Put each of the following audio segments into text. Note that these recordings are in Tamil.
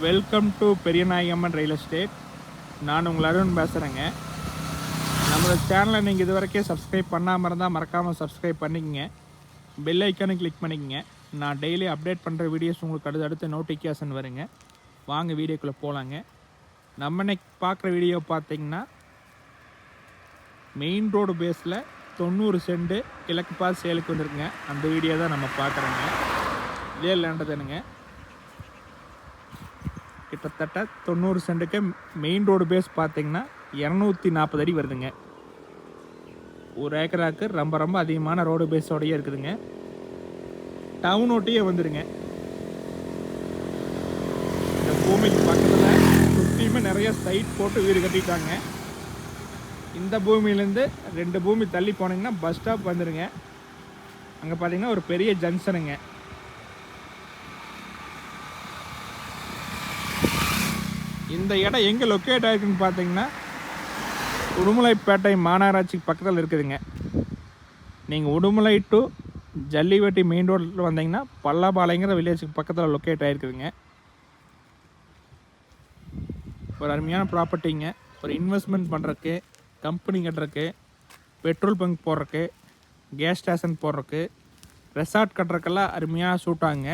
Welcome to Periyanayagamman real estate நான் உங்கள் அருண் பேசுகிறேங்க நம்மளோட சேனலை நீங்கள் இது வரைக்கும் சப்ஸ்கிரைப் பண்ணாமல் இருந்தால் மறக்காமல் சப்ஸ்கிரைப் பண்ணிக்கங்க. பெல் ஐக்கானு கிளிக் பண்ணிக்கங்க. நான் டெய்லி அப்டேட் பண்ணுற வீடியோஸ் உங்களுக்கு அடுத்து அடுத்து நோட்டிஃபிகேஷன் வருங்க. வாங்க வீடியோக்குள்ளே போகலாங்க நம்ம இன்னைக்கு பார்க்குற வீடியோ பார்த்தீங்கன்னா மெயின் ரோடு பேஸில் தொண்ணூறு செண்டு கிழக்கு பால் சேலுக்கு வந்துருக்குங்க. அந்த வீடியோ தான் நம்ம பார்க்குறோங்க. இதே லேண்டதுனுங்க கிட்டத்தட்ட தொண்ணூறு சென்ட்டுக்கு மெயின் ரோடு பேஸ் பார்த்தீங்கன்னா இரநூத்தி நாற்பது அடி வருதுங்க. ஒரு ஏக்கராக்கு ரொம்ப ரொம்ப அதிகமான ரோடு பேஸோடையே இருக்குதுங்க. டவுன் ஒட்டியே வந்துடுங்க இந்த பூமிக்கு பக்கத்தில் சுற்றியுமே நிறைய சைட் போட்டு வீடு கட்டிட்டாங்க. இந்த பூமியிலேருந்து ரெண்டு பூமி தள்ளி போனீங்கன்னா பஸ் ஸ்டாப் வந்துடுங்க அங்கே பார்த்தீங்கன்னா ஒரு பெரிய ஜங்ஷனுங்க இந்த இடம் எங்கே லொக்கேட் ஆகிருக்குன்னு பார்த்தீங்கன்னா உடுமலைப்பேட்டை மாநகராட்சிக்கு பக்கத்தில் இருக்குதுங்க. நீங்கள் உடுமலை டு ஜல்லிவட்டி மெயின் ரோட்டில் வந்தீங்கன்னா பல்லாபாளையங்கிற வில்லேஜுக்கு பக்கத்தில் லொக்கேட் ஆகிருக்குதுங்க ஒரு அருமையான ப்ராப்பர்ட்டிங்க ஒரு இன்வெஸ்ட்மெண்ட் பண்ணுறக்கு கம்பெனி கட்டுறக்கு பெட்ரோல் பங்க் போடுறக்கு கேஸ் ஸ்டேஷன் போடுறக்கு ரெசார்ட் கட்டுறக்கெல்லாம் அருமையாக சூட் ஆகுங்க.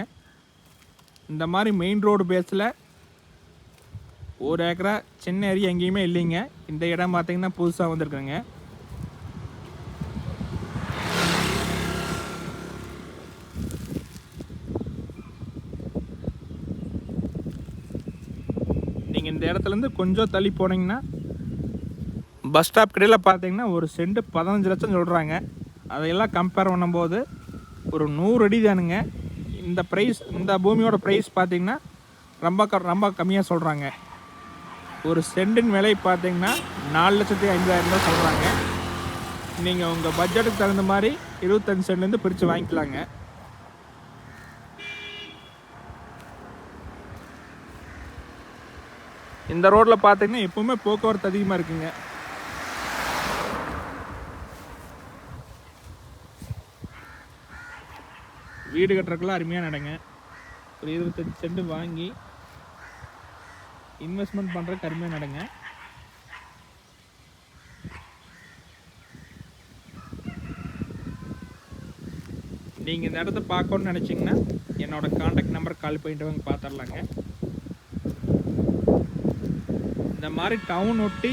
இந்த மாதிரி மெயின் ரோடு பேஸில் ஒரு ஏக்கரா சின்ன ஏரியா எங்கேயுமே இல்லைங்க. இந்த இடம் பார்த்தீங்கன்னா புதுசாக வந்திருக்குங்க நீங்கள் இந்த இடத்துலேருந்து கொஞ்சம் தள்ளி போனீங்கன்னா பஸ் ஸ்டாப் கடையில் பார்த்தீங்கன்னா ஒரு செண்டு பதினஞ்சு லட்சம் சொல்கிறாங்க அதையெல்லாம் கம்பேர் பண்ணும்போது ஒரு நூறு அடி தானுங்க. இந்த ப்ரைஸ் இந்த பூமியோட ப்ரைஸ் பார்த்தீங்கன்னா ரொம்ப க ரொம்ப கம்மியாக சொல்கிறாங்க ஒரு சென்டின் விலை பார்த்தீங்கன்னா நாலு லட்சத்தி ஐம்பதாயிரம் ரூபாய் சொல்கிறாங்க நீங்கள் உங்கள் பட்ஜெட்டுக்கு தகுந்த மாதிரி இருபத்தஞ்சு சென்ட்லேருந்து பிரித்து வாங்கிக்கலாங்க. இந்த ரோட்டில் பார்த்தீங்கன்னா எப்பவுமே போக்குவரத்து அதிகமாக இருக்குங்க. வீடு கட்டுறதுக்குலாம் அருமையான இடங்க. ஒரு இருபத்தஞ்சு சென்ட் வாங்கி இன்வெஸ்ட்மெண்ட் பண்ணுற கருமையாக நடங்க. நீங்கள் இந்த இடத்த பார்க்கணும்னு நினச்சிங்கன்னா என்னோடய காண்டாக்ட் நம்பர் கால் பண்ணிட்டு வாங்க பார்த்துடலாங்க இந்த மாதிரி டவுன் ஒட்டி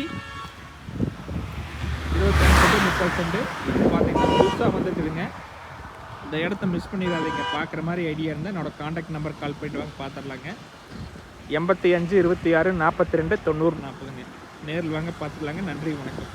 இருபத்தஞ்சு சென்ட் முப்பது சென்ட் பார்த்தீங்கன்னா புதுசாக வந்துருக்குதுங்க இந்த இடத்த மிஸ் பண்ணிடாதீங்க பார்க்குற மாதிரி ஐடியா இருந்தால் என்னோட காண்டாக்ட் நம்பர் கால் பண்ணிட்டு வாங்க பார்த்துடலாங்க எண்பத்தி அஞ்சு இருபத்தி ஆறு நாற்பத்தி ரெண்டு தொண்ணூறு. நாற்பதுங்க. நேரில் வாங்க பார்த்துக்கலாங்க. நன்றி வணக்கம்.